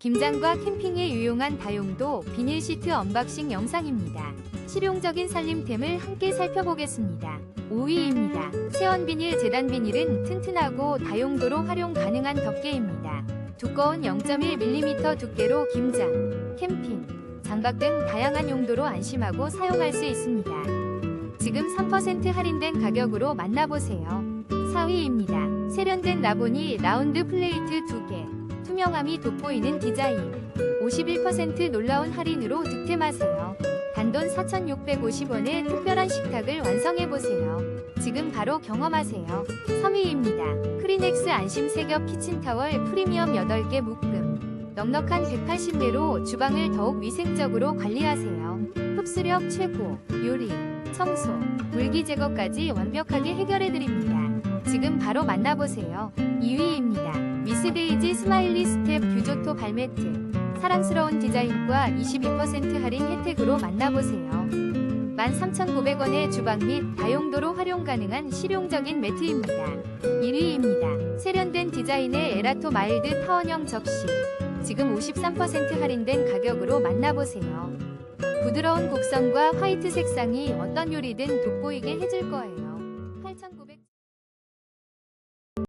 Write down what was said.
김장과 캠핑에 유용한 다용도 비닐 시트 언박싱 영상입니다. 실용적인 살림템을 함께 살펴보겠습니다. 5위입니다. 체온 비닐 재단 비닐은 튼튼하고 다용도로 활용 가능한 덮개입니다. 두꺼운 0.1mm 두께로 김장, 캠핑, 장박 등 다양한 용도로 안심하고 사용할 수 있습니다. 지금 3% 할인된 가격으로 만나보세요. 4위입니다. 세련된 라보니 라운드 플레이트 2개, 투명함이 돋보이는 디자인, 51% 놀라운 할인으로 득템하세요. 단돈 4,650원의 특별한 식탁을 완성해보세요. 지금 바로 경험하세요. 3위입니다. 크리넥스 안심 세겹 키친타월 프리미엄 8개 묶음. 넉넉한 180매로 주방을 더욱 위생적으로 관리하세요. 흡수력 최고, 요리, 청소, 물기 제거까지 완벽하게 해결해드립니다. 바로 만나보세요. 2위입니다. 미스데이지 스마일리 스텝 뷰조토 발매트. 사랑스러운 디자인과 22% 할인 혜택으로 만나보세요. 13,900원의 주방 및 다용도로 활용 가능한 실용적인 매트입니다. 1위입니다. 세련된 디자인의 에라토 마일드 타원형 접시. 지금 53% 할인된 가격으로 만나보세요. 부드러운 곡선과 화이트 색상이 어떤 요리든 돋보이게 해줄 거예요.